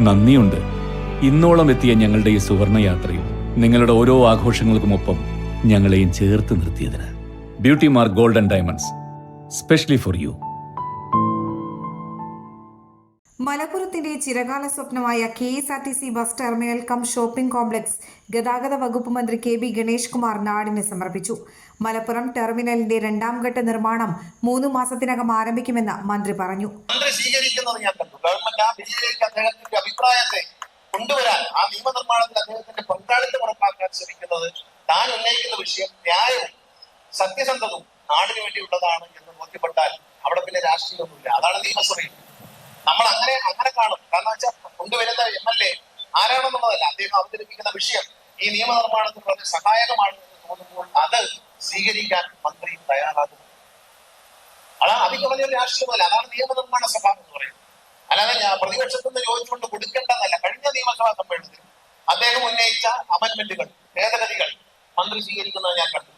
നന്ദിയുണ്ട്. ഇന്നോളം എത്തിയ ഞങ്ങളുടെ ഈ സുവർണ യാത്രയിൽ നിങ്ങളുടെ ഓരോ ആഘോഷങ്ങൾക്കുമൊപ്പം ഞങ്ങളെയും ചേർത്ത് നിർത്തിയതിന് Beauty Mark Golden Diamonds specially for you. മലപ്പുറത്തിന്റെ ചിരകാല സ്വപ്നമായ K S R T C bus terminal cum shopping complex ഗതാഗത വകുപ്പ് മന്ത്രി കെ ബി ഗണേഷ് കുമാർ നാടിന് സമർപ്പിച്ചു. മലപ്പുറം ടെർമിനലിന്റെ രണ്ടാം ഘട്ട നിർമ്മാണം മൂന്ന് മാസത്തിനകം ആരംഭിക്കുമെന്ന് മന്ത്രി പറഞ്ഞു. സ്വീകരിക്കുന്നത് ഞാൻ കണ്ടു. ഗവൺമെന്റ് ആ ബില്ലിലേക്ക് അദ്ദേഹത്തിന്റെ അഭിപ്രായത്തെ കൊണ്ടുവരാൻ ആ നിയമനിർമ്മാണത്തിൽ അദ്ദേഹത്തിന്റെ പങ്കാളിത്തം ഉറപ്പാക്കാൻ ശ്രമിക്കുന്നത് താൻ ഉന്നയിക്കുന്ന വിഷയം ന്യായവും സത്യസന്ധവും നാടിന് വേണ്ടിയുള്ളതാണ് എന്ന് ബോധ്യപ്പെട്ടാൽ അവിടെ പിന്നെ രാഷ്ട്രീയമൊന്നുമില്ല. അതാണ് നിയമസഭയിൽ. നമ്മൾ അങ്ങനെ അങ്ങനെ കാണും. കാരണം വെച്ചാൽ കൊണ്ടുവരുന്ന എം എൽ എ ആരാണെന്നുള്ളതല്ല. അദ്ദേഹം അവതരിപ്പിക്കുന്ന വിഷയം ഈ നിയമനിർമ്മാണത്തിന് വളരെ സഹായകമാണ് എന്ന് തോന്നുമ്പോൾ അത് സ്വീകരിക്കാൻ മന്ത്രി തയ്യാറാകും അതാണ് വലിയ രാഷ്ട്രീയമല്ല. അതാണ് നിയമനിർമ്മാണ സഭ എന്ന് പറയുന്നത്. അല്ലാതെ പ്രതിപക്ഷത്തിൽ പ്രതിപക്ഷത്തു നിന്ന് ചോദിച്ചുകൊണ്ട് കൊടുക്കേണ്ടെന്നല്ല കഴിഞ്ഞ നിയമസഭാ സമ്മേളനത്തിൽ അദ്ദേഹം ഉന്നയിച്ച അമൻമെന്റുകൾ ഭേദഗതികൾ മന്ത്രി സ്വീകരിക്കുന്നത് ഞാൻ കണ്ടു.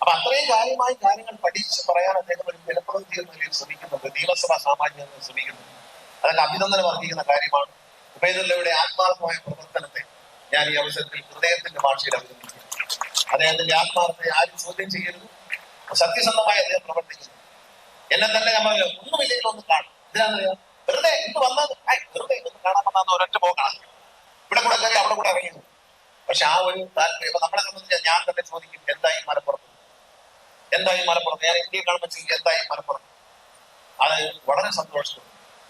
അപ്പൊ അത്രയും കാര്യമായി കാര്യങ്ങൾ പഠിച്ച് പറയാൻ അദ്ദേഹം ഒരു ജനപ്രതിനിധി എന്ന നിലയിൽ ശ്രമിക്കുന്നുണ്ട്. നിയമസഭാ സാമാന്യം ശ്രമിക്കുന്നുണ്ട്. അതൊക്കെ അഭിനന്ദനം അർഹിക്കുന്ന കാര്യമാണ്. ഉപേന്ദ്രയുടെ ആത്മാർത്ഥമായ പ്രവർത്തനത്തെ ഞാൻ ഈ അവസരത്തിൽ ഹൃദയത്തിന്റെ ഭാഷയിൽ അഭിനന്ദിക്കുന്നു. അദ്ദേഹത്തിന്റെ ആത്മാർത്ഥത ആരും ചോദ്യം ചെയ്യരുത്. സത്യസന്ധമായി അദ്ദേഹം പ്രവർത്തിക്കുന്നു. എന്നെ തന്നെ നമ്മൾ ഒന്നുമില്ലെങ്കിൽ ഒന്ന് കാണും. ഇതിനാണ് വെറുതെ ഇന്ന് വന്നത്. വെറുതെ ഒന്ന് കാണാൻ വന്ന ഒരൊറ്റ പോക്കാണ്. ഇവിടെ കൂടെ കയറി അവിടെ കൂടെ ഇറങ്ങിയത്. പക്ഷെ ആ ഒരു താല്പര്യം ഇപ്പൊ നമ്മളെ സംബന്ധിച്ച് ഞാൻ തന്നെ ചോദിക്കും എന്തായി മലപ്പുറത്ത്? എന്തായി മലപ്പുറത്ത്? ഞാൻ ഇന്ത്യയെ കാണുമ്പോൾ എന്തായി മലപ്പുറത്ത്? അത് വളരെ സന്തോഷം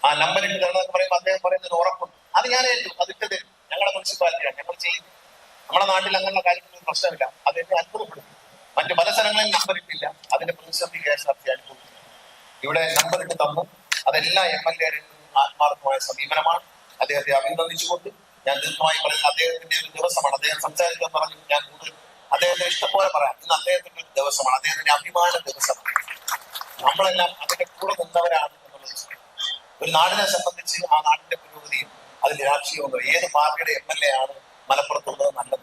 ആ നമ്പർ ഇട്ട് തരണമെന്ന് പറയുമ്പോൾ അദ്ദേഹം പറയുന്നതിന് ഉറപ്പുണ്ട്. അത് ഞാൻ ഏറ്റു അതിട്ട് തരും. ഞങ്ങളുടെ മുനിസിപ്പാലിറ്റിയാണ് ഞങ്ങൾ ചെയ്യും നമ്മുടെ നാട്ടിൽ അങ്ങനെയുള്ള കാര്യങ്ങളൊന്നും പ്രശ്നമില്ല. അത് എന്നെ അത്ഭുതപ്പെടും മറ്റു പല സ്ഥലങ്ങളിൽ നമ്പർ ഇട്ടില്ല. അതിന്റെ പ്രതിസന്ധി കെ എസ് ആർ ടി അനുഭവിച്ചു ഇവിടെ നമ്പർ ഇട്ട് തന്നു. അതെല്ലാ എം എൽ എ ആത്മാർത്ഥമായ സമീപനമാണ്. അദ്ദേഹത്തെ അഭിനന്ദിച്ചുകൊണ്ട് ഞാൻ ദീർഘമായി പറയുന്നത് അദ്ദേഹത്തിന്റെ ഒരു ദിവസമാണ്. അദ്ദേഹം സംസാരിക്കാൻ പറഞ്ഞു. ഞാൻ കൂടുതൽ അദ്ദേഹത്തെ ഇഷ്ടംപോലെ പറയാം. ഇന്ന് അദ്ദേഹത്തിന്റെ ഒരു ദിവസമാണ്. അദ്ദേഹത്തിന്റെ അഭിമാന ദിവസമാണ്. നമ്മളെല്ലാം അതിന്റെ കൂടെ നിന്നവരാണ് എന്നുള്ളത് ഒരു നാടിനെ സംബന്ധിച്ച് ആ നാടിന്റെ പുരോഗതിയും അതിൽ രാഷ്ട്രീയവും ഏത് പാർട്ടിയുടെ എം എൽ എ ആണ് മലപ്പുറത്തുള്ളത് നല്ലത്?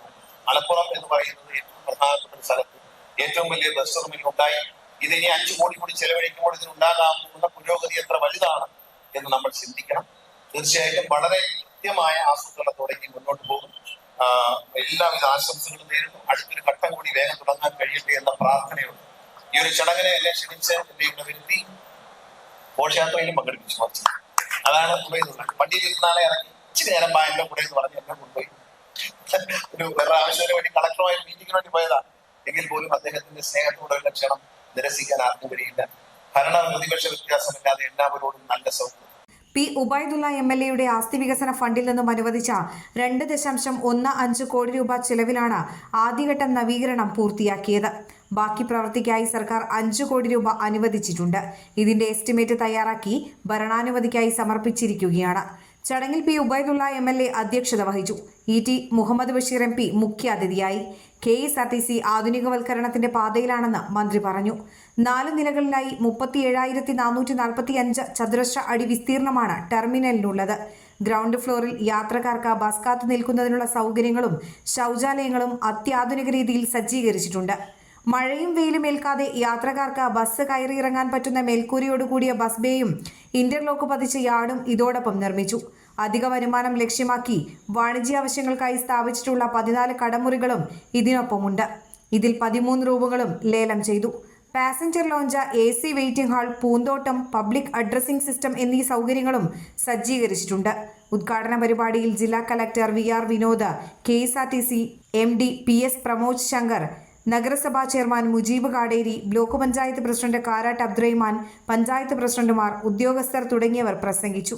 മലപ്പുറം എന്ന് പറയുന്നത് ഏറ്റവും പ്രധാനപ്പെട്ട ഒരു സ്ഥലത്ത് ഏറ്റവും വലിയ ബസ് റൂമിൽ ഉണ്ടായി. ഇത് ഇനി അഞ്ചു കോടി കൂടി ചെലവഴിക്കുമ്പോൾ ഇതിനുണ്ടാകാവുന്ന പുരോഗതി എത്ര വലുതാണ് എന്ന് നമ്മൾ ചിന്തിക്കണം. തീർച്ചയായിട്ടും വളരെ കൃത്യമായ ആസൂത്രണത്തോടെ ഇനി മുന്നോട്ട് പോകും. എല്ലാവിധ ആശംസകളും നേരുന്നു. അടുത്തൊരു ഘട്ടം കൂടി വേഗം തുടങ്ങാൻ കഴിയട്ടെ എന്ന പ്രാർത്ഥനയുണ്ട്. ഈ ഒരു ചടങ്ങിനെ എന്നെ ക്ഷണിച്ച് എന്റെ ഇവിടെ വരുത്തി ഘോഷയാത്രയിലും പങ്കെടുപ്പിച്ചു. മറിച്ചു അതാണ് ഉപയോഗിക്കുന്നത് വണ്ടിയിൽ ഇരുന്നാളെ ഇറങ്ങി ഇച്ചിരി നേരം ബാങ്കിലെ കൂടെ എന്ന് പറഞ്ഞ് എന്നെ കൊണ്ടുപോയി. ഒരു വേറെ ആവശ്യത്തിന് വേണ്ടി കളക്ടറുമായി മീറ്റിങ്ങിന് വേണ്ടി പോയതാണ് എങ്കിൽ പോലും അദ്ദേഹത്തിന്റെ സ്നേഹത്തോടെ ക്ഷണം നിരസിക്കാൻ ആർക്കും കഴിയില്ല. ഭരണ പ്രതിപക്ഷ വ്യത്യാസമില്ലാതെ എല്ലാവരോടും നല്ല സൗഹൃദം. പി ഉബൈദുള്ള എം എൽ എയുടെ ആസ്തി വികസന ഫണ്ടിൽ നിന്നും അനുവദിച്ച രണ്ട് ദശാംശം ഒന്ന് അഞ്ച് കോടി രൂപ ചെലവിലാണ് ആദ്യഘട്ട നവീകരണം പൂർത്തിയാക്കിയത്. ബാക്കി പ്രവൃത്തിക്കായി സർക്കാർ അഞ്ച് കോടി രൂപ അനുവദിച്ചിട്ടുണ്ട്. ഇതിന്റെ എസ്റ്റിമേറ്റ് തയ്യാറാക്കി ഭരണാനുമതിക്കായി സമർപ്പിച്ചിരിക്കുകയാണ്. ചടങ്ങിൽ P Ubaidulla M L A അധ്യക്ഷത വഹിച്ചു. E T Muhammad Basheer M P മുഖ്യാതിഥിയായി K S R T C ആധുനികവൽക്കരണത്തിന്റെ പാതയിലാണെന്ന് മന്ത്രി പറഞ്ഞു. നാല് നിലകളിലായി മുപ്പത്തി ഏഴായിരത്തി നാനൂറ്റി നാൽപ്പത്തി അഞ്ച് ചതുരശ്ര അടി വിസ്തീർണമാണ് ടെർമിനലിനുള്ളത്. ഗ്രൗണ്ട് ഫ്ലോറിൽ യാത്രക്കാർക്ക് ബസ് കാത്തു നിൽക്കുന്നതിനുള്ള സൗകര്യങ്ങളും ശൗചാലയങ്ങളും അത്യാധുനിക രീതിയിൽ സജ്ജീകരിച്ചിട്ടുണ്ട്. മഴയും വെയിലും ഏൽക്കാതെ യാത്രക്കാർക്ക് ബസ് കയറിയിറങ്ങാൻ പറ്റുന്ന മേൽക്കൂരയോടുകൂടിയ ബസ് ബേയും ഇന്റർലോക്ക് പതിച്ച യാർഡും ഇതോടൊപ്പം നിർമ്മിച്ചു. അധിക വരുമാനം ലക്ഷ്യമാക്കി വാണിജ്യ ആവശ്യങ്ങൾക്കായി സ്ഥാപിച്ചിട്ടുള്ള പതിനാല് കടമുറികളും ഇതിനൊപ്പമുണ്ട്. ഇതിൽ പതിമൂന്ന് റൂമുകളും ലേലം ചെയ്തു. Passenger lounge A C waiting hall പൂന്തോട്ടം പബ്ലിക് അഡ്രസ്സിംഗ് സിസ്റ്റം എന്നീ സൗകര്യങ്ങളും സജ്ജീകരിച്ചിട്ടുണ്ട്. ഉദ്ഘാടന പരിപാടിയിൽ ജില്ലാ collector V R Vinod K S R T C M D P S Pramod Shankar നഗരസഭാ chairman Mujeeb Kaderi block panchayat president Karat Abdurahiman panchayat പ്രസിഡന്റുമാർ ഉദ്യോഗസ്ഥർ തുടങ്ങിയവർ പ്രസംഗിച്ചു.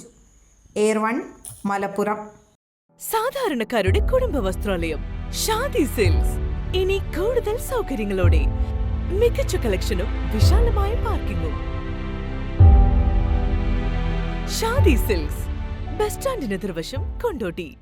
Air One Malappuram. സാധാരണക്കാരുടെ കുടുംബ വസ്ത്രാലയം ഷാദി സിൽക്സ്. ഇനി കൂടുതൽ സൗകര്യങ്ങളോടെ മികച്ച കളക്ഷനും വിശാലമായ പാർക്കിങ്ങും. ഷാദി സിൽക്സ് ബസ് സ്റ്റാൻഡിന് എതിർവശം കൊണ്ടോട്ടി.